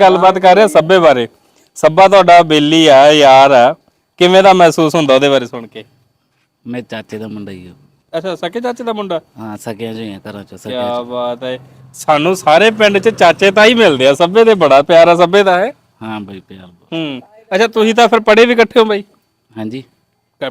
ਗੱਲਬਾਤ ਕਰ ਰਿਹਾ ਸੱਬੇ ਬਾਰੇ। ਸੱਬਾ ਤੁਹਾਡਾ ਬੇਲੀ ਆ ਯਾਰ ਆ। ਕਿਵੇਂ ਦਾ ਮਹਿਸੂਸ ਹੁੰਦਾ ਉਹਦੇ ਬਾਰੇ ਸੁਣ ਕੇ? ਮੇਰੇ ਚਾਚੇ ਦਾ ਮੁੰਡਾ ਹੀ ਉਹ ਅੱਛਾ ਸਕੇ ਚਾਚੇ ਦਾ ਮੁੰਡਾ? ਹਾਂ ਸਕਿਆ ਜੋ ਹੀ ਆ ਘਰਾਂ ਚ ਕੀ ਸਕਿਆ ਬਾਤ ਹੈ। ਸਾਨੂੰ ਸਾਰੇ ਪਿੰਡ 'ਚ ਚਾਚੇ ਤਾਂ ਹੀ ਮਿਲਦੇ ਆ ਸੱਬੇ ਦੇ ਬੜਾ ਪਿਆਰਾ ਸੱਬੇ ਦਾ ਹੈ। ਹਾਂ ਬਈ ਪਿਆਰ ਬਹੁਤ। ਹੂੰ। ਅੱਛਾ ਤੁਸੀਂ ਤਾਂ ਫਿਰ ਪੜ੍ਹੇ ਵੀ ਇਕੱਠੇ ਹੋ ਬਾਈ? ਹਾਂਜੀ।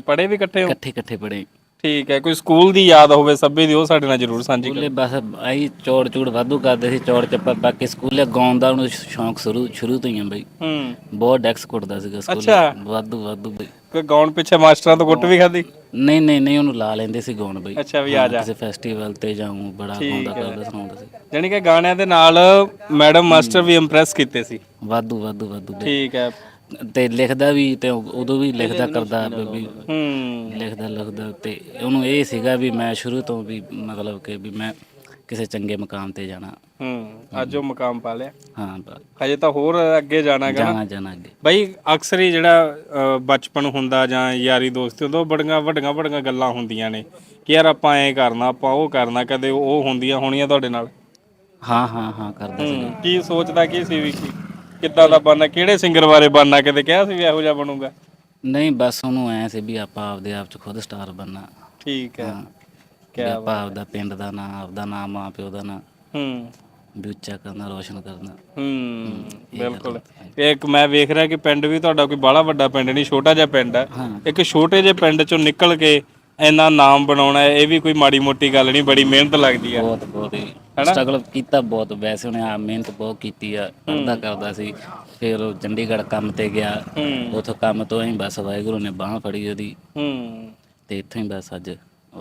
ਪੜ੍ਹੇ ਵੀ ਇਕੱਠੇ ਹੋ? ਇਕੱਠੇ ਇਕੱਠੇ ਪੜੇ ਠੀਕ ਹੈ ਕੋਈ ਸਕੂਲ ਦੀ ਯਾਦ ਹੋਵੇ ਸੱਬੇ ਦੀ ਉਹ ਸਾਡੇ ਨਾਲ ਜ਼ਰੂਰ ਸਾਂਝੀ ਕਰੋ। ਸਕੂਲੇ ਬਸ ਆਹੀ ਚੌੜ ਚੂੜ ਵਾਧੂ ਕਰਦੇ ਸੀ ਚੌੜ ਚੱਪਾ ਬਾਕੀ ਸਕੂਲੇ ਗਾਉਣ ਦਾ ਉਹਨੂੰ ਸ਼ੌਂਕ ਸ਼ੁਰੂ ਸ਼ੁਰੂ ਤੋਂ ਹੀ ਆ ਬਈ। ਹੂੰ। ਬਹੁਤ ਡੈਕਸ ਕੁੱਟਦਾ ਸੀਗਾ ਸਕੂਲੇ। ਅੱਛਾ। ਵਾਧੂ ਵਾਧੂ ਬਈ। ਕੋਈ ਗਾਉਣ ਪਿੱਛੇ ਮਾਸਟਰਾਂ ਤੋਂ ਕੁੱਟ ਵੀ ਖਾਦੀ ਨਹੀਂ ਨਹੀਂ ਨਹੀਂ ਉਹਨੂੰ ਲਾ ਲੈਂਦੇ ਸੀ ਗਾਉਣ ਬਈ। ਅੱਛਾ ਵੀ ਆ ਜਾ। ਕਿਸੇ ਫੈਸਟੀਵਲ ਤੇ ਜਾਊਂ ਬੜਾ ਗਾਉਂਦਾ ਕਰਦਾ ਸੁਣਾਉਂਦਾ ਸੀ। ਜਾਣੀ ਕਿ ਗਾਣਿਆਂ ਦੇ ਨਾਲ ਮੈਡਮ ਮਾਸਟਰ ਵੀ ਇੰਪ੍ਰੈਸ ਕੀਤੇ ਸੀ। ਵਾਧੂ ਵਾਧੂ ਵਾਧੂ ਬਈ। ਠੀਕ ਹੈ। ਤੇ ਲਿਖਦਾ ਵੀ ਤੇ ਉਦੋਂ ਵੀ ਲਿਖਦਾ ਕਰਦਾ ਵੀ ਹੂੰ। ਲਿਖਦਾ ਲਿਖਦਾ ਤੇ ਉਹਨੂੰ ਇਹ ਸੀਗਾ ਵੀ ਮੈਂ ਸ਼ੁਰੂ ਤੋਂ ਵੀ ਮਤਲਬ ਕਿ ਵੀ ਮੈਂ ਕਿਸੇ ਚੰਗੇ ਮਕਾਮ ਤੇ ਜਾਣਾ। ਹੂੰ। ਅੱਜ ਉਹ ਮੁਕਾਮ ਪਾ ਲਿਆ। ਹਾਂ ਬਸ ਹਜੇ ਤਾਂ ਹੋਰ ਅੱਗੇ ਜਾਣਾਗਾ ਜਾਣਾ ਜਾਣਾ ਅੱਗੇ। ਬਈ ਅਕਸਰ ਹੀ ਜਿਹੜਾ ਅ, ਬਚਪਨ ਹੁੰਦਾ ਜਾਂ ਯਾਰੀ ਦੋਸਤੀ ਹੁੰਦਾ ਉਹ ਬੜੀਆਂ ਵੱਡੀਆਂ ਵੱਡੀਆਂ ਗੱਲਾਂ ਹੁੰਦੀਆਂ ਨੇ ਕਿ ਯਾਰ ਆਪਾਂ ਐਂ ਕਰਨਾ ਆਪਾਂ ਉਹ ਕਰਨਾ ਕਦੇ ਉਹ ਹੁੰਦੀਆਂ ਹੋਣੀਆਂ ਤੁਹਾਡੇ ਨਾਲ? ਹਾਂ ਹਾਂ ਹਾਂ ਕਰਦਾ ਸੀ ਹੂੰ, ਕੀ ਸੋਚਦਾ ਕੀ ਸੀ ਵੀ ਕੀ? ਕਿੱਦਾਂ ਦਾ ਬਣਨਾ ਕਿਹੜੇ ਸਿੰਗਰ ਬਾਰੇ ਬਣਨਾ ਕਦੇ ਕਿਹਾ ਸੀ ਵੀ ਇਹੋ ਜਿਹਾ ਬਣੂਗਾ? ਨਹੀਂ ਬਸ ਉਹਨੂੰ ਐ ਸੀ ਵੀ ਆਪਾਂ ਆਪਦੇ ਆਪ ਚ ਖੁਦ ਸਟਾਰ ਬਣਨਾ। ਠੀਕ ਹੈ। ਕਿ ਆਪਾਂ ਆਪਦਾ ਪਿੰਡ ਦਾ ਨਾਂ ਆਪਦਾ ਨਾਂ ਮਾਂ ਪਿਓ ਦਾ ਨਾਂ ਹੂੰ। ਵੀ ਉੱਚਾ ਕਰਨਾ ਰੋਸ਼ਨ ਕਰਨਾ। ਹੂੰ ਬਿਲਕੁਲ। ਇੱਕ ਮੈਂ ਵੇਖ ਰਿਹਾ ਕਿ ਪਿੰਡ ਵੀ ਤੁਹਾਡਾ ਕੋਈ ਬਾਹਲਾ ਵੱਡਾ ਪਿੰਡ ਨਹੀਂ ਛੋਟਾ ਜਿਹਾ ਪਿੰਡ ਹੈ। ਇੱਕ ਛੋਟੇ ਜਿਹੇ ਪਿੰਡ ਚੋਂ ਨਿਕਲ ਕੇ ਇੰਨਾ ਨਾਮ ਬਣਾਉਣਾ ਇਹ ਵੀ ਕੋਈ ਮਾੜੀ ਮੋਟੀ ਗੱਲ ਨਹੀਂ ਬੜੀ ਮਿਹਨਤ ਲੱਗਦੀ ਹੈ। ਬਹੁਤ ਬਹੁਤ ਹੀ ਸਟਰਗਲ ਕੀਤਾ ਬਹੁਤ ਵੈਸੇ ਉਹਨੇ ਆ ਮਿਹਨਤ ਬਹੁਤ ਕੀਤੀ ਆ ਪੜਦਾ ਕਰਦਾ ਸੀ। ਫਿਰ ਉਹ ਚੰਡੀਗੜ੍ਹ ਕੰਮ ਤੇ ਗਿਆ। ਉਥੋਂ ਕੰਮ ਤੋਂ ਹੀ ਬਸ ਵਾਹਿਗੁਰੂ ਨੇ ਬਾਹ ਫੜੀ ਉਹਦੀ। ਹੂੰ। ਤੇ ਇੱਥੋਂ ਹੀ ਬਸ ਅੱਜ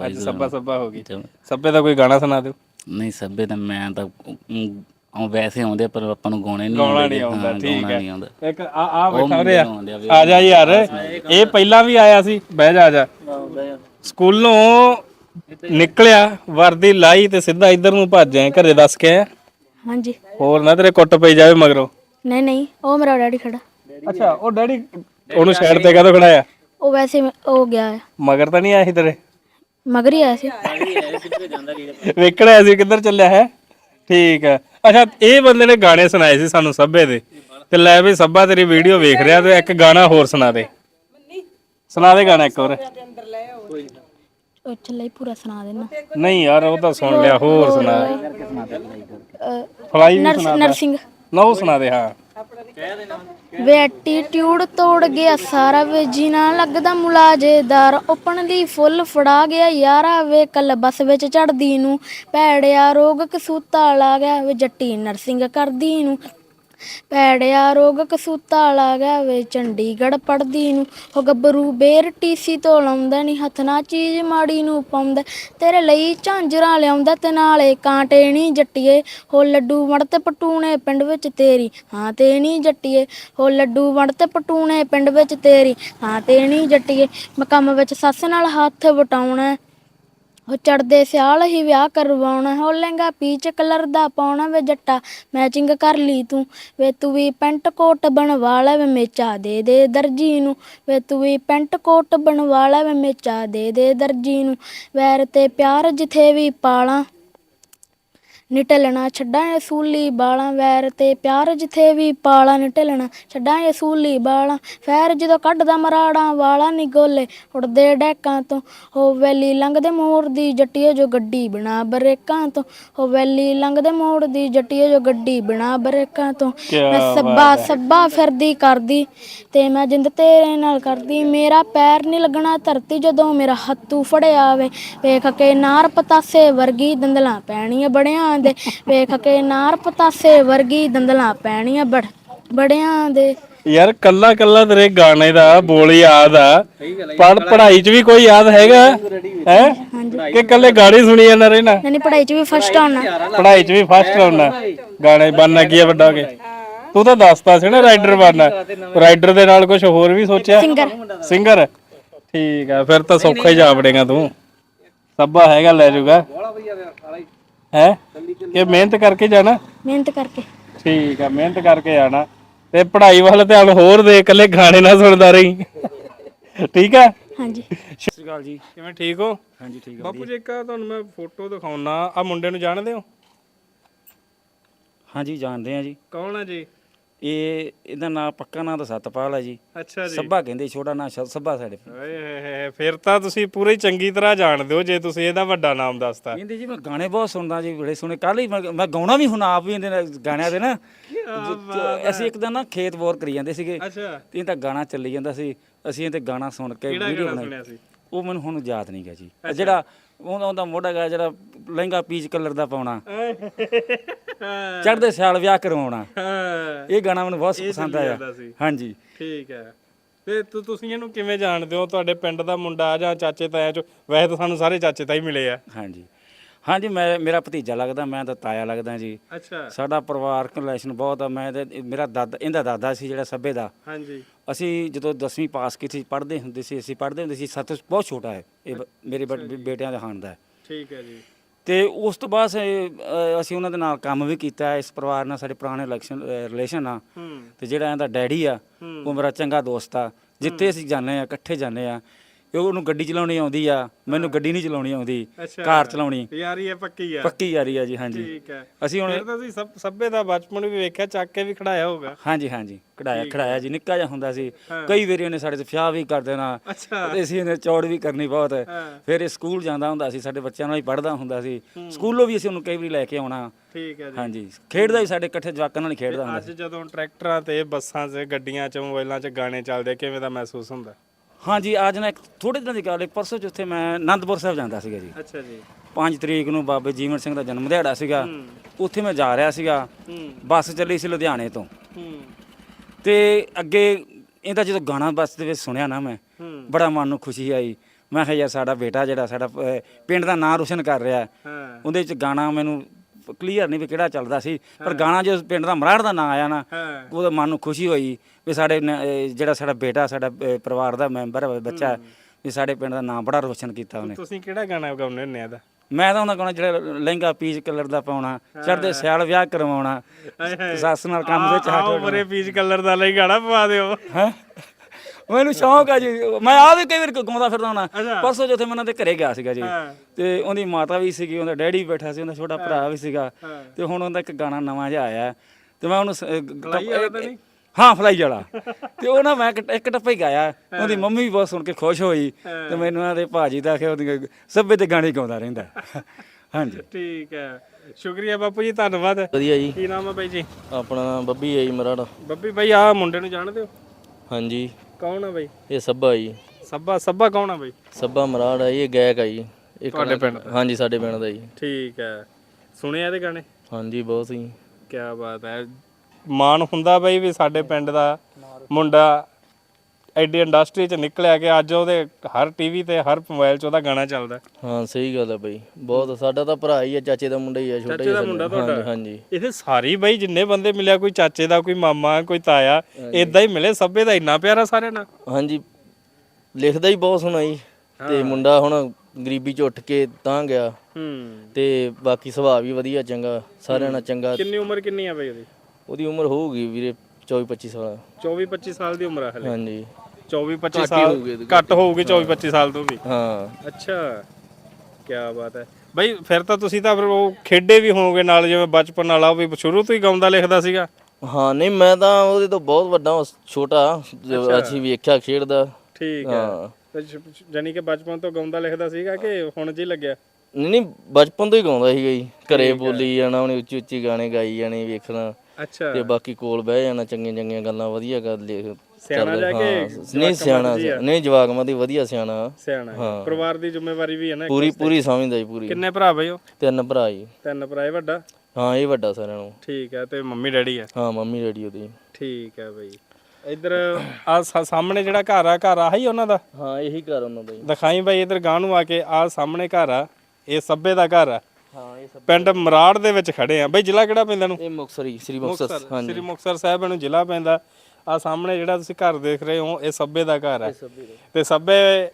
ਅੱਜ ਸੱਬਾ ਸੱਬਾ ਹੋ ਗਈ। ਸੱਬੇ ਦਾ ਕੋਈ ਗਾਣਾ ਸੁਣਾ ਦਿਓ। ਨਹੀਂ ਸੱਬੇ ਤਾਂ ਮੈਂ ਤਾਂ ਉਹ ਵੈਸੇ ਆਉਂਦੇ ਪਰ ਆਪਾਂ ਨੂੰ ਗਾਉਣੇ ਨਹੀਂ ਗਾਉਣਾ ਆਉਂਦੇ। ਨਹੀਂ ਆਉਂਦਾ ਠੀਕ ਹੈ। ਇੱਕ ਆ ਆ ਬੈਠਾ ਰਿਹਾ ਆ। ਜਾ ਯਾਰ। ਇਹ ਪਹਿਲਾਂ ਵੀ ਆਇਆ ਸੀ। ਬਹਿ ਜਾ ਆ ਜਾ। ਸਕੂਲੋਂ ਨਿਕਲਿਆ ਵਰਦੀ ਲਾਈ ਤੇ ਸਿੱਧਾ ਇੱਧਰ ਨੂੰ ਭੱਜ ਆਏ ਘਰੇ ਦੱਸ ਕੇ ਆਇਆ? ਹਾਂਜੀ। ਹੋਰ ਨਾ ਤੇਰੇ ਕੁੱਟ ਪਈ ਜਾਵੇ ਮਗਰੋਂ? ਨਹੀਂ ਨਹੀਂ ਉਹ ਮੇਰਾ ਡੈਡੀ ਖੜਾ। ਅੱਛਾ ਉਹ ਡੈਡੀ ਉਹਨੂੰ ਸਾਈਡ ਤੇ ਕਦੋਂ ਖੜਾਇਆ? ਉਹ ਵੈਸੇ ਮੈਂ- ਉਹ ਗਿਆ ਹੈ ਮਗਰ ਤਾਂ ਨਹੀਂ ਆਇਆ ਸੀ ਤੇਰੇ? ਮਗਰ ਹੀ ਆਇਆ ਸੀ। ਵੇਖਣਾ ਸੀ ਕਿੱਧਰ ਚੱਲਿਆ ਹੈ? ਠੀਕ ਹੈ। ਅੱਛਾ ਇਹ ਬੰਦੇ ਨੇ ਗਾਣੇ ਸੁਣਾਏ ਸੀ ਸਾਨੂੰ ਸੱਭੇ ਦੇ। ਤੇ ਲੈ ਵੀ ਸੱਭਾ ਤੇਰੀ ਵੀਡੀਓ ਵੇਖ ਰਿਹਾ ਤੇ ਇੱਕ ਗਾਣਾ ਹੋਰ ਸੁਣਾ ਦੇ। ਸੁਣਾ ਦੇ ਗਾਣਾ ਇੱਕ ਹੋਰ। ਉਹ ਚੱਲੇ ਹੀ ਪੂਰਾ ਸੁਣਾ ਦੇਣਾ ਨਹੀਂ ਯਾਰ ਉਹ ਤਾਂ ਸੁਣ ਲਿਆ ਹੋਰ ਸੁਣਾ। ਫਲਾਈ ਵੀ ਸੁਣਾ ਨਰਸਿੰਗ। ਨਾ ਉਹ ਸੁਣਾ ਦੇ ਹਾਂ। ਵੇ ਐਟੀਟਿਊਡ ਤੋੜ ਗਿਆ ਸਾਰਾ ਵੇ ਜੀਣਾ ਲੱਗਦਾ ਮੁਲਾਜੇਦਾਰ ਓਪਨ ਦੀ ਫੁੱਲ ਫੜਾ ਗਿਆ ਯਾਰਾ ਵੇ ਕੱਲ ਬੱਸ ਵਿੱਚ ਚੜਦੀ ਨੂੰ। ਭੈੜਿਆ ਰੋਗ ਕਸੂਤਾ ਲਾ ਗਿਆ ਵੇ ਜੱਟੀ ਨਰਸਿੰਗ ਕਰਦੀ ਨੂੰ। ਪੈੜਿਆ ਰੋਗ ਕਸੂਤਾ ਲਾ ਗਿਆ ਵੇ ਚੰਡੀਗੜ੍ਹ ਪੜਦੀ ਨੂੰ। ਉਹ ਗੱਭਰੂ ਬੇਰ ਟੀਸੀ ਤੋਂ ਲਾਉਂਦਾ ਨਹੀਂ ਹੱਥ ਨਾਲ ਚੀਜ਼ ਮਾੜੀ ਨੂੰ ਪਾਉਂਦਾ। ਤੇਰੇ ਲਈ ਝਾਂਜਰਾਂ ਲਿਆਉਂਦਾ ਤੇ ਨਾਲੇ ਕਾਂਟੇ ਨਹੀਂ ਜੱਟੀਏ। ਹੋ ਲੱਡੂ ਵੰਡ ਤੇ ਪਟੂਣੇ ਪਿੰਡ ਵਿੱਚ ਤੇਰੀ। ਹਾਂ ਤੇ ਨਹੀਂ ਜੱਟੀਏ। ਹੋ ਲੱਡੂ ਵੰਡ ਤੇ ਪਟੂਣੇ ਪਿੰਡ ਵਿੱਚ ਤੇਰੀ। ਹਾਂ ਤੇ ਨਹੀਂ ਜੱਟੀਏ। ਮੈਂ ਕੰਮ ਵਿੱਚ ਸੱਸ ਨਾਲ ਹੱਥ ਵਟਾਉਣਾ। ਉਹ ਚੜਦੇ ਸਿਆਲ ਹੀ ਵਿਆਹ ਕਰਵਾਉਣਾ ਹੋ। ਲਹਿੰਗਾ ਪੀਚ ਕਲਰ ਦਾ ਪਾਉਣਾ ਵੇ ਜੱਟਾ ਮੈਚਿੰਗ ਕਰ ਲਈ ਤੂੰ। ਵੇ ਤੂੰ ਵੀ ਪੈਂਟ ਕੋਟ ਬਣਵਾ ਲੈ ਵੇ ਮੇਚਾ ਦੇ ਦੇ ਦਰਜੀ ਨੂੰ। ਵੇ ਤੂੰ ਵੀ ਪੈਂਟ ਕੋਟ ਬਣਵਾ ਲੈ ਵੇ ਮੇਚਾ ਦੇ ਦੇ ਦਰਜੀ ਨੂੰ। ਵੈਰ ਤੇ ਪਿਆਰ ਜਿੱਥੇ ਵੀ ਪਾਲਾਂ ਨਿਟਲਣਾ ਛੱਡਾਂ ਇਹ ਸੂਲੀ ਬਾਲਾਂ ਵੈਰ ਤੇ ਪਿਆਰ ਜਿੱਥੇ ਵੀ ਪਾਲਾਂ ਨਿਟਲਣਾ ਛੱਡਾਂ ਇਹ ਸੂਲੀ ਬਾਲਾਂ ਫੈਰ ਜਦੋਂ ਕੱਢਦਾ ਮਰਾੜਾਂ ਵਾਲਾ ਨੀ ਗੋਲੇ ਉੜਦੇ ਡੈਕਾਂ ਤੋਂ ਹੋ ਵੈਲੀ ਲੰਘਦੇ ਮੋੜ ਦੀ ਜੱਟੀਏ ਜੋ ਗੱਡੀ ਬਣਾ ਬਰੇਕਾਂ ਤੋਂ ਹੋ ਵੈਲੀ ਲੰਘਦੇ ਮੋੜ ਦੀ ਜੱਟੀਏ ਜੋ ਗੱਡੀ ਬਣਾ ਬਰੇਕਾਂ ਤੋਂ। ਮੈਂ ਸੱਬਾ ਸੱਬਾ ਫਿਰਦੀ ਕਰਦੀ ਤੇ ਮੈਂ ਜਿੰਦ ਤੇਰੇ ਨਾਲ ਕਰਦੀ ਮੇਰਾ ਪੈਰ ਨਹੀਂ ਲੱਗਣਾ ਧਰਤੀ ਜਦੋਂ ਮੇਰਾ ਹੱਥੂ ਫੜਿਆ ਵੇ। ਵੇਖ ਕੇ ਨਾਰ ਪਤਾਸੇ ਵਰਗੀ ਦੰਦਲਾਂ ਪੈਣੀਆਂ ਬੜਿਆਂ ਦੇ। ਵੇਖ ਕੇ ਨਾਰ ਪਤਾਸੇ ਵਰਗੀ ਦੰਦਲਾਂ ਪੈਣੀਆਂ ਬੜ ਬੜਿਆਂ ਦੇ। ਯਾਰ ਕੱਲਾ ਕੱਲਾ ਤੇਰੇ ਗਾਣੇ ਦਾ ਬੋਲ ਯਾਦ ਆ। ਪੜ ਪੜਾਈ 'ਚ ਵੀ ਕੋਈ ਯਾਦ ਹੈਗਾ? ਹੈ? ਕਿ ਕੱਲੇ ਗਾਣੇ ਸੁਣੀ ਜਾਂਦਾ ਰਹਿਣਾ? ਨਹੀਂ ਪੜਾਈ 'ਚ ਵੀ ਫਸਟ ਆਉਣਾ। ਪੜਾਈ 'ਚ ਵੀ ਫਸਟ ਆਉਣਾ। ਗਾਣੇ ਬਣਨਾ ਕੀ ਆ ਵੱਡਾ ਹੋ ਕੇ? ਤੂੰ ਤਾਂ ਦੱਸਦਾ ਸੀ ਨਾ ਰਾਈਡਰ ਬਣਨਾ। ਰਾਈਡਰ ਦੇ ਨਾਲ ਕੁਝ ਹੋਰ ਵੀ ਸੋਚਿਆ? ਸਿੰਗਰ ਸਿੰਗਰ ਠੀਕ ਆ ਫਿਰ ਤਾਂ ਸੌਖਾ ਹੀ ਜਾ ਵੜੇਗਾ ਤੂੰ। ਸੱਬਾ ਹੈਗਾ ਲੈ ਜਾਊਗਾ ਹੈ? ਕਿ ਮਿਹਨਤ ਕਰਕੇ ਜਾਣਾ? ਮਿਹਨਤ ਕਰਕੇ। ਠੀਕ ਆ ਮਿਹਨਤ ਕਰਕੇ ਜਾਣਾ ਤੇ ਪੜ੍ਹਾਈ ਵੱਲ ਧਿਆਨ ਹੋਰ ਦੇ ਇਕੱਲੇ ਗਾਣੇ ਨਾ ਸੁਣਦਾ ਰਹੀ। ਠੀਕ ਆ? ਹਾਂਜੀ। ਸਤਿ ਸ਼੍ਰੀ ਅਕਾਲ ਜੀ ਕਿਵੇਂ ਠੀਕ ਹੋ? ਹਾਂਜੀ ਠੀਕ ਬਾਪੂ ਜੀ ਇੱਕ ਆਹ ਤੁਹਾਨੂੰ ਮੈਂ ਫੋਟੋ ਦਿਖਾਉਣਾ। ਆ ਮੁੰਡੇ ਨੂੰ ਜਾਣਦੇ ਹੋ? ਹਾਂਜੀ ਜਾਣਦੇ ਆ ਜੀ। ਕੌਣ ਹੈ ਜੀ? ਇਹ ਇਹਦਾ ਨਾਂ ਪੱਕਾ ਨਾਂ ਤਾਂ ਸਤਪਾਲ ਹੈ ਜੀ। ਅੱਛਾ ਸੱਭਾ ਕਹਿੰਦੇ ਛੋਟਾ ਨਾਂ ਸ਼- ਸੱਭਾ ਸਾਡੇ ਓਏ ਹੋਏ ਹੋਏ, ਫਿਰ ਤਾਂ ਤੁਸੀਂ ਪੂਰੀ ਚੰਗੀ ਤਰ੍ਹਾਂ ਜਾਣਦੇ ਹੋ ਜੇ ਤੁਸੀਂ ਇਹਦਾ ਵੱਡਾ ਨਾਮ ਦੱਸਤਾ। ਕਹਿੰਦੇ ਜੀ ਮੈਂ ਗਾਣੇ ਬਹੁਤ ਸੁਣਦਾ ਜੀ ਬੜੇ ਸੁਣੇ ਕੱਲ ਹੀ ਮੈਂ ਮੈਂ ਗਾਉਣਾ ਵੀ ਹੁਣ ਆਪ ਵੀ ਇਹਦੇ ਨਾਲ ਗਾਣਿਆਂ ਦੇ ਨਾ। ਜ- ਅਸੀਂ ਇੱਕ ਦਿਨ ਨਾ ਖੇਤ ਬੋਰ ਕਰੀ ਜਾਂਦੇ ਸੀਗੇ। ਅੱਛਾ। ਤੇ ਤਾਂ ਗਾਣਾ ਚੱਲੀ ਜਾਂਦਾ ਸੀ। ਅਸੀਂ ਇਹ ਤੇ ਗਾਣਾ ਸੁਣ ਕੇ ਵੀਡੀਓ ਬਣਾਈ। ਸੀ? ਉਹ ਮੈਨੂੰ ਹੁਣ ਯਾਦ ਨਹੀਂ ਗਿਆ ਜੀ। ਜਿਹੜਾ ਉਹਦਾ ਉਹਦਾ ਮੋਢਾ ਗਾ ਜਿਹੜਾ ਲਹਿੰਗਾ ਪੀਚ ਕਲਰ ਦਾ ਪਾਉਣਾ। ਹਾਂ। ਚੜ੍ਹਦੇ ਸਿਆਲ ਵਿਆਹ ਕਰਵਾਉਣਾ। ਹਾਂ। ਇਹ ਗਾਣਾ ਮੈਨੂੰ ਬਹੁਤ ਪਸੰਦ ਆਇਆ। ਹਾਂਜੀ। ਠੀਕ ਹੈ। ਤੇ ਤੁ- ਤੁਸੀਂ ਇਹਨੂੰ ਕਿਵੇਂ ਜਾਣਦੇ ਹੋ? ਤੁਹਾਡੇ ਪਿੰਡ ਦਾ ਮੁੰਡਾ ਜਾਂ ਚਾਚੇ ਤਾਇਆ ਚੋਂ? ਵੈਸੇ ਤਾਂ ਸਾਨੂੰ ਸਾਰੇ ਚਾਚੇ ਤਾਈ ਮਿਲੇ ਆ। ਹਾਂਜੀ। ਹਾਂਜੀ ਮੈਂ ਮੇਰਾ ਭਤੀਜਾ ਲੱਗਦਾ ਮੈਂ ਤਾਂ ਤਾਇਆ ਲੱਗਦਾ ਜੀ। ਅੱਛਾ। ਸਾਡਾ ਪਰਿਵਾਰਕ ਰਿਲੇਸ਼ਨ ਬਹੁਤ ਆ। ਮੈਂ ਤੇ ਮੇਰਾ ਦਾਦਾ ਇਹਦਾ ਦਾਦਾ ਸੀ ਜਿਹੜਾ ਸੱਭੇ ਦਾ। ਹਾਂਜੀ। ਅਸੀਂ ਜਦੋਂ 10ਵੀਂ ਪਾਸ ਕੀਤੀ ਪੜ੍ਹਦੇ ਹੁੰਦੇ ਸੀ ਅਸੀਂ ਪੜ੍ਹਦੇ ਹੁੰਦੇ ਸੀ ਸਾਤੋਂ ਬਹੁਤ ਛੋਟਾ ਹੈ ਇਹ ਬ- ਮੇਰੇ ਬਟ- ਬੇਟਿਆਂ ਦਾ ਹਾਣ ਦਾ ਹੈ। ਠੀਕ ਹੈ ਜੀ। ਤੇ ਉਸ ਤੋਂ ਬਾਅਦ ਸੇ, ਅ, ਅਸੀਂ ਉਹਨਾਂ ਦੇ ਨਾਲ ਕੰਮ ਵੀ ਕੀਤਾ ਇਸ ਪਰਿਵਾਰ ਨਾਲ ਸਾਡੇ ਪੁਰਾਣੇ ਇਲੈਕਸ਼ਨ ਰਿਲੇਸ਼ਨ ਆ। ਹੂੰ। ਤੇ ਜਿਹੜਾ ਇਹਦਾ ਡੈਡੀ ਆ ਉਹ ਮੇਰਾ ਚੰਗਾ ਦੋਸਤ ਆ। ਜਿੱਥੇ ਅਸੀਂ ਜਾਂਦੇ ਆ ਇਕੱਠੇ ਜਾਂਦੇ ਆ ਇਹ ਉਹਨੂੰ ਗੱਡੀ ਚਲਾਉਣੀ ਆਉਂਦੀ ਆ ਮੈਨੂੰ ਗੱਡੀ ਨਹੀਂ ਚਲਾਉਣੀ ਆਉਂਦੀ। ਕਾਰ ਚਲਾਉਣੀ। ਯਾਰੀ ਇਹ ਪੱਕੀ ਆ। ਪੱਕੀ ਯਾਰੀ ਆ ਜੀ ਹਾਂਜੀ। ਠੀਕ ਹੈ। ਅਸੀਂ ਹੁਣ ਫਿਰ ਤਾਂ ਤੁਸੀਂ ਸਭ ਸੱਭੇ ਦਾ ਬਚਪਨ ਵੀ ਵੇਖਿਆ ਚੱਕ ਕੇ ਵੀ ਖੜਾਇਆ ਹੋਗਾ ਹਾਂਜੀ ਹਾਂਜੀ ਕਢਾਇਆ ਖੜਾਇਆ ਜੀ ਨਿੱਕਾ ਜਿਹਾ ਹੁੰਦਾ ਸੀ। ਕਈ ਵਾਰੀ ਉਹਨੇ ਸਾਡੇ ਤੇ ਫਿਆ ਵੀ ਕਰ ਦੇਣਾ। ਅੱਛਾ। ਤੇ ਅਸੀਂ ਇਹਨੇ ਚੌੜ ਵੀ ਕਰਨੀ ਬਹੁਤ। ਹਾਂ। ਫਿਰ ਇਹ ਸਕੂਲ ਜਾਂਦਾ ਹੁੰਦਾ ਸੀ ਸਾਡੇ ਬੱਚਿਆਂ ਨਾਲ ਹੀ ਪੜ੍ਹਦਾ ਹੁੰਦਾ ਸੀ। ਸਕੂਲੋਂ ਵੀ ਅਸੀਂ ਉਹਨੂੰ ਕਈ ਵਾਰੀ ਲੈ ਕੇ ਆਉਣਾ। ਠੀਕ ਹੈ ਜੀ। ਹਾਂਜੀ। ਖੇਡਦਾ ਵੀ ਸਾਡੇ ਇਕੱਠੇ ਜਵਾਕਾਂ ਨਾਲ ਹੀ ਖੇਡਦਾ ਹੁੰਦਾ ਅੱਜ ਜਦੋਂ ਟਰੈਕਟਰਾਂ ਤੇ ਬੱਸਾਂ 'ਚ ਗੱਡੀਆਂ 'ਚ ਮੋਬਾਈਲਾਂ 'ਚ ਗਾਣੇ ਚੱਲਦੇ ਕਿਵੇਂ ਦਾ ਮਹਿਸੂਸ ਹੁੰਦਾ? ਹਾਂਜੀ ਅੱਜ ਨਾ ਇੱਕ ਥੋੜੇ ਦਿਨਾਂ ਦੀ ਗੱਲ ਹੈ ਪਰਸੋਂ ਜਿੱਥੇ ਮੈਂ ਆਨੰਦਪੁਰ ਸਾਹਿਬ ਜਾਂਦਾ ਸੀਗਾ ਜੀ। ਅੱਛਾ ਜੀ। 5 ਤਰੀਕ ਨੂੰ ਬਾਬੇ ਜੀਵਨ ਸਿੰਘ ਦਾ ਜਨਮ ਦਿਹਾੜਾ ਸੀਗਾ। ਉੱਥੇ ਮੈਂ ਜਾ ਰਿਹਾ ਸੀਗਾ। ਬੱਸ ਚੱਲੀ ਸੀ ਲੁਧਿਆਣੇ ਤੋਂ। ਤੇ ਅੱਗੇ ਇਹਦਾ ਜਦੋਂ ਗਾਣਾ ਬੱਸ ਦੇ ਵਿੱਚ ਸੁਣਿਆ ਨਾ ਮੈਂ ਬੜਾ ਮਨ ਨੂੰ ਖੁਸ਼ੀ ਆਈ। ਮੈਂ ਕਿਹਾ ਯਾਰ ਸਾਡਾ ਬੇਟਾ ਜਿਹੜਾ ਸਾਡਾ ਅਹ, ਪਿੰਡ ਦਾ ਨਾਂ ਰੋਸ਼ਨ ਕਰ ਰਿਹਾ। ਹਾਂ। ਉਹਦੇ ਵਿੱਚ ਗਾਣਾ ਮੈਨੂੰ ਕਲੀਅਰ ਨਹੀਂ ਵੀ ਕਿਹੜਾ ਚੱਲਦਾ ਸੀ ਪਰ ਗਾਣਾ ਜਦੋਂ ਪਿੰਡ ਦਾ ਮਰਾੜ ਦਾ ਨਾਂ ਆਇਆ ਨਾ ਉਹਦਾ ਮਨ ਨੂੰ ਖੁਸ਼ੀ ਹੋਈ ਵੀ ਸਾਡੇ ਨ- ਜਿਹੜਾ ਸਾਡਾ ਬੇਟਾ ਸਾਡਾ ਪਰਿਵਾਰ ਦਾ ਮੈਂਬਰ ਹੈ ਬੱਚਾ ਵੀ ਸਾਡੇ ਪਿੰਡ ਦਾ ਨਾਂ ਬੜਾ ਰੋਸ਼ਨ ਕੀਤਾ ਉਹਨੇ। ਤੁਸੀਂ ਕਿਹੜਾ ਗਾਣਾ ਗਾਉਂਦੇ ਹੁੰਦੇ ਆ ਦਾ ਮੈਂ ਤਾਂ ਉਹਨਾਂ ਕਹਣਾ ਜਿਹੜਾ ਲਹਿੰਗਾ ਪੀਚ ਕਲਰ ਦਾ ਪਾਉਣਾ ਚੜਦੇ ਸਿਆਲ ਵਿਆਹ ਕਰਵਾਉਣਾ ਸੱਸ ਨਾਲ ਕੰਮ ਵਿੱਚ ਹੱਥ ਆਹ ਉਮਰੇ ਪੀਚ ਕਲਰ ਦਾ ਲਈ ਗਾਣਾ ਪਵਾ ਦਿਓ। ਹੈ? ਮੈਨੂੰ ਸ਼ੌਂਕ ਆ ਜੀ। ਮੈਂ ਆ ਵੀ ਕਈ ਵਾਰ ਗਾਉਂਦਾ ਫਿਰਦਾ ਹੁਣਾ। ਪਰਸੋਂ ਜਿੱਥੇ ਮੈਂ ਉਹਨਾਂ ਦੇ ਘਰੇ ਗਿਆ ਸੀਗਾ ਜੀ। ਤੇ ਉਹਦੀ ਮਾਤਾ ਵੀ ਸੀਗੀ ਉਹਦਾ ਡੈਡੀ ਵੀ ਬੈਠਾ ਸੀ ਉਹਦਾ ਛੋਟਾ ਭਰਾ ਵੀ ਸੀਗਾ। ਤੇ ਹੁਣ ਉਹਦਾ ਇੱਕ ਗਾਣਾ ਨਵਾਂ ਜਿਹਾ ਆਇਆ। ਤੇ ਮੈਂ ਉਹਨੂੰ ਸ-? ਹਾਂ ਫਲਾਈ ਵਾਲਾ। ਤੇ ਉਹ ਨਾ ਮੈਂ ਇੱਕ- ਇੱਕ ਟੱਪਾ ਹੀ ਗਾਇਆ। ਉਹਦੀ ਮੰਮੀ ਵੀ ਬਹੁਤ ਸੁਣ ਕੇ ਖੁਸ਼ ਹੋਈ। ਤੇ ਮੈਨੂੰ ਉਹਨਾਂ ਦੇ ਭਾਜੀ ਦਾ ਕਿ ਉਹਦੀ ਸੱਭੇ ਤੇ ਗਾਣੇ ਗਾਉਂਦਾ ਰਹਿੰਦਾ। ਹਾਂਜੀ। ਠੀਕ ਹੈ। ਸ਼ੁਕਰੀਆ ਬਾਪੂ ਜੀ ਧੰਨਵਾਦ। ਵਧੀਆ ਜੀ। ਕੀ ਨਾਮ ਹੈ ਬਾਈ ਜੀ? ਆਪਣਾ ਨਾਮ ਬੱਬੀ ਹੈ ਜੀ ਮਰਾੜ। ਬੱਬੀ ਬਾਈ ਆਹ ਮੁੰਡੇ ਨੂੰ ਜਾਣਦੇ ਹੋ? ਹਾਂਜੀ। ਕੌਣ ਆ ਬਾਈ? ਇਹ ਸੱਬਾ ਜੀ। ਸੱਬਾ ਸੱਬਾ ਕੌਣ ਆ ਬਾਈ? ਸੱਬਾ ਮਰਾੜ ਹੈ ਇਹ ਗਾਇਕ ਆ ਜੀ। ਇੱਕ ਤੁਹਾਡੇ ਪਿੰਡ ਦਾ? ਹਾਂਜੀ ਸਾਡੇ ਪਿੰਡ ਦਾ ਜੀ। ਠੀਕ ਹੈ ਸੁਣਿਆ ਇਹਦੇ ਗਾਣੇ? ਹਾਂਜੀ ਬਹੁਤ ਕੀ ਬਾਤ ਹੈ। ਮਾਣ ਹੁੰਦਾ ਬਈ ਵੀ ਸਾਡੇ ਪਿੰਡ ਦਾ ਮੁੰਡਾ ਐਡੀ ਇੰਡਸਟਰੀ ਚ ਨਿਕਲਿਆ ਕਿ ਅੱਜ ਉਹਦੇ ਹਰ ਟੀਵੀ ਤੇ ਹਰ ਮੋਬਾਈਲ 'ਚ ਉਹਦਾ ਗਾਣਾ ਚੱਲਦਾ। ਹਾਂ ਸਹੀ ਗੱਲ ਹੈ ਬਈ। ਬਹੁਤ ਸਾਡਾ ਤਾਂ ਭਰਾ ਹੀ ਆ ਚਾਚੇ ਦਾ ਮੁੰਡਾ ਹੀ ਆ ਛੋਟਾ ਚਾਚੇ ਦਾ ਮੁੰਡਾ। ਤੁਹਾਡਾ? ਹਾਂਜੀ ਇਹਦੇ ਸਾਰੀ ਬਈ ਜਿੰਨੇ ਬੰਦੇ ਮਿਲਿਆ ਕੋਈ ਚਾਚੇ ਦਾ ਕੋਈ ਮਾਮਾ ਕੋਈ ਤਾਇਆ ਇਦਾਂ ਹੀ ਮਿਲੇ ਸਭੇ ਦਾ ਇੰਨਾ ਪਿਆਰਾ ਸਾਰਿਆਂ ਨਾਲ। ਹਾਂਜੀ ਲਿਖਦਾ ਹੀ ਬਹੁਤ ਸੋਹਣਾ ਜੀ। ਤੇ ਮੁੰਡਾ ਹੁਣ ਗਰੀਬੀ ਚ ਉੱਠ ਕੇ ਤਾਂ ਗਿਆ। ਹੂੰ। ਤੇ ਬਾਕੀ ਸੁਭਾਅ ਵੀ ਵਧੀਆ ਚੰਗਾ। ਸਾਰਿਆਂ ਨਾਲ ਚੰਗਾ। ਕਿੰਨੀ ਉਮਰ ਕਿੰਨੀ ਆ ਬਈ ਉਹਦੀ? ਉਹਦੀ ਉਮਰ ਹੋਊਗੀ ਵੀਰੇ 24 25 ਸਾਲ। 24 25 ਸਾਲ ਦੀ ਉਮਰ ਆ ਹਲੇ। ਹਾਂਜੀ। 24 25 ਘੱਟ ਹੀ ਸਾਲ ਹੋਊਗੀ ਇਹਦੀ, ਘੱਟ ਹੋਊਗੀ 24 25 ਸਾਲ ਤੋਂ ਵੀ। ਹਾਂ। ਅੱਛਾ ਕੀ ਬਾਤ ਹੈ। ਬਈ ਫਿਰ ਤਾਂ ਤੁਸੀਂ ਤਾਂ ਫਿਰ ਉਹ ਖੇਡੇ ਵੀ ਹੋਵੋਗੇ ਨਾਲ ਜਿਵੇਂ ਬਚਪਨ ਵਾਲਾ ਉਹ ਵੀ ਸ਼ੁਰੂ ਤੋਂ ਹੀ ਗਾਉਂਦਾ ਲਿਖਦਾ ਸੀਗਾ। ਹਾਂ ਨਹੀਂ ਮੈਂ ਤਾਂ ਉਹਦੇ ਤੋਂ ਬਹੁਤ ਵੱਡਾ ਹਾਂ, ਛੋਟਾ ਜੋ ਅਸੀਂ ਵੇਖਿਆ ਖੇਡਦਾ। ਠੀਕ ਹੈ। ਹਾਂ। ਤੇ ਸ਼- ਜਾਨੀ ਕਿ ਬਚਪਨ ਤੋਂ ਗਾਉਂਦਾ ਲਿਖਦਾ ਸੀਗਾ ਕਿ ਹੁਣ ਜੀ ਲੱਗਿਆ? ਨਹੀਂ ਨਹੀਂ ਬਚਪਨ ਤੋਂ ਹੀ ਗਾਉਂਦਾ ਸੀਗਾ ਜੀ। ਘਰੇ ਬੋਲੀ ਜਾਣਾ ਉਹਨੇ ਉੱਚੀ ਉੱਚੀ ਗਾਣੇ ਗਾਈ ਜਾਣੇ ਵੇਖਣਾ। ਅੱਛਾ। ਤੇ ਬਾਕੀ ਕੋਲ ਬਹਿ ਜਾਣਾ ਚੰਗੀਆਂ ਚੰਗੀਆਂ ਗੱਲਾਂ ਵਧੀਆ ਕਰ ਲਿਖ ਸਿਆਣਾ ਜਾ ਕੇ। ਨਹੀਂ ਸਿਆਣਾ ਨਹੀਂ ਜਵਾਕ ਮਦੀ ਵਧੀਆ ਸਿਆਣਾ। ਸਿਆਣਾ। ਪਰਿਵਾਰ ਦੀ ਜ਼ਿੰਮੇਵਾਰੀ ਵੀ ਹੈ ਨਾ ਪੂਰੀ ਪੂਰੀ ਸਮਝਦਾ ਜੀ ਪੂਰੀ। ਕਿੰਨੇ ਭਰਾ ਬਈ ਉਹ? ਤਿੰਨ ਭਰਾ ਜੀ। ਤਿੰਨ ਭਰਾ ਇਹ ਵੱਡਾ? ਹਾਂ ਇਹ ਵੱਡਾ ਸਾਰਿਆਂ ਨੂੰ ਠੀਕ ਹੈ ਤੇ ਮੰਮੀ ਡੈਡੀ ਹੈ ਹਾਂ ਮੰਮੀ ਡੈਡੀ ਉਹਦੀ। ਠੀਕ ਹੈ ਬਈ। ਇੱਧਰ ਆ ਸਾਹਮਣੇ ਜਿਹੜਾ ਘਰ ਆ ਘਰ ਆ ਹੀ ਉਹਨਾਂ ਦਾ? ਹਾਂ ਇਹੀ ਘਰ ਉਹਨਾਂ ਦਾ ਦਿਖਾਈ ਬਾਈ ਇੱਧਰ ਗਾਂ ਨੂੰ ਆ ਕੇ ਆ ਸਾਹਮਣੇ ਘਰ ਆ ਇਹ ਸੱਬੇ ਦਾ ਘਰ ਆ। ਹਾਂ ਇਹ ਸਭ ਪਿੰਡ ਮਰਾੜ ਦੇ ਵਿੱਚ ਖੜੇ ਆ। ਬਈ ਜ਼ਿਲ੍ਹਾ ਕਿਹੜਾ ਪੈਂਦਾ ਨੂੰ ਇਹ ਮੁਕਸਰੀ ਸ੍ਰੀ ਮੁਕਸਰ ਹਾਂਜੀ। ਸ੍ਰੀ ਮੁਕਤਸਰ ਸਾਹਿਬ ਨੂੰ ਜ਼ਿਲ੍ਹਾ ਪੈਂਦਾ। ਆ ਸਾਹਮਣੇ ਜਿਹੜਾ ਤੁਸੀਂ ਘਰ ਦੇਖ ਰਹੇ ਹੋ ਇਹ ਸੱਬੇ ਦਾ ਘਰ ਹੈ। ਤੇ ਸੱਬੇ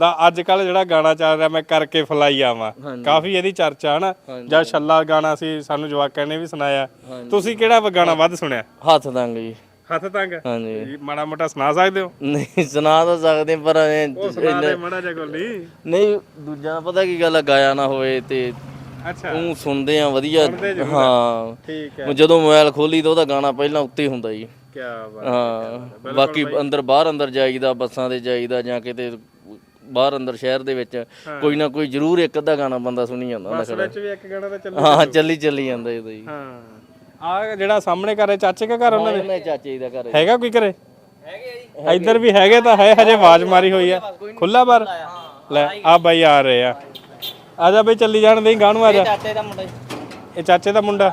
ਦਾ ਅੱਜ ਕੱਲ ਜਿਹੜਾ ਗਾਣਾ ਚੱਲ ਰਿਹਾ ਮੈਂ ਕਰਕੇ ਫਲਾਈ ਆਵਾਂ। ਕਾਫੀ ਇਹਦੀ ਚਰਚਾ ਹਨਾ ਜਾਂ ਛੱਲਾ ਗਾਣਾ ਸੀ ਸਾਨੂੰ ਜਵਾਕਾਂ ਨੇ ਵੀ ਸੁਣਾਇਆ। ਤੁਸੀਂ ਕਿਹੜਾ ਗਾਣਾ ਵੱਧ ਸੁਣਿਆ? ਹੱਥ ਤੰਗ ਜੀ। ਹੱਥ ਤੰਗ? ਹਾਂਜੀ। ਮਾੜਾ ਮੋਟਾ ਸੁਣਾ ਸਕਦੇ ਹੋ? ਨਹੀਂ ਸੁਣਾ ਤਾਂ ਸਕਦੇ ਪਰ ਇਹ- ਉਹ ਸੁਣਾ ਦੇ ਮਾੜਾ ਜਿਹਾ ਗੋਲੀ ਨਹੀਂ। ਦੂਜਾ ਪਤਾ ਕੀ ਗੱਲ ਗਾਇਆ ਨਾ ਹੋਵੇ ਤੇ ਅੱਛਾ। ਉਹ ਸੁਣਦੇ ਆ ਵਧੀਆ। ਹਾਂ। ਠੀਕ ਉਹ ਜਦੋਂ ਮੋਬਾਈਲ ਖੋਲੀ ਤਾਂ ਉਹਦਾ ਗਾਣਾ ਪਹਿਲਾਂ ਉੱਤੇ ਹੀ ਹੁੰਦਾ ਜੀ। ਕੀ ਬਾਤ ਹਾਂ ਬਾਕੀ ਅੰਦਰ ਬਾਹਰ ਅੰਦਰ ਜਾਈਦਾ ਬੱਸਾਂ ਤੇ ਜਾਈਦਾ ਜਾਂ ਕਿਤੇ ਬਾਹਰ ਅੰਦਰ ਸ਼ਹਿਰ ਦੇ ਵਿੱਚ ਕੋਈ ਨਾ ਕੋਈ ਜ਼ਰੂਰ ਇੱਕ ਅੱਧਾ ਗਾਣਾ ਬੰਦਾ ਸੁਣੀ ਜਾਂਦਾ ਹੁੰਦਾ ਖੜਾ। ਵਿੱਚ ਵੀ ਇੱਕ ਗਾਣਾ ਤਾਂ ਚੱਲੂ ਹਾਂ ਚੱਲੀ ਚੱਲੀ ਜਾਂਦਾ ਇਹਦਾ ਜੀ। ਹਾਂ। ਆ ਜਿਹੜਾ ਸਾਹਮਣੇ ਘਰ ਹੈ ਚਾਚੇ ਦਾ ਘਰ ਉਹਨਾਂ ਦੇ? ਦੇ ਚਾਚੇ ਜੀ ਦਾ ਘਰ ਹੈਗਾ ਕੋਈ ਘਰੇ? ਹੈਗੇ ਇੱਧਰ ਵੀ ਹੈਗੇ ਤਾਂ ਹੈ ਹਜੇ ਆਵਾਜ਼ ਮਾਰੀ ਹੋਈ ਆ। ਖੁੱਲਾ ਬਾਰ ਲੈ ਆ ਬਾਈ ਆ ਰਹੇ ਆ। ਆ ਜਾ ਬਈ ਚੱਲੀ ਜਾਣ ਦੇ ਗਾਣੂ ਆ ਜਾ। ਚਾਚੇ ਦਾ ਮੁੰਡਾ ਇਹ ਚਾਚੇ ਦਾ ਮੁੰਡਾ।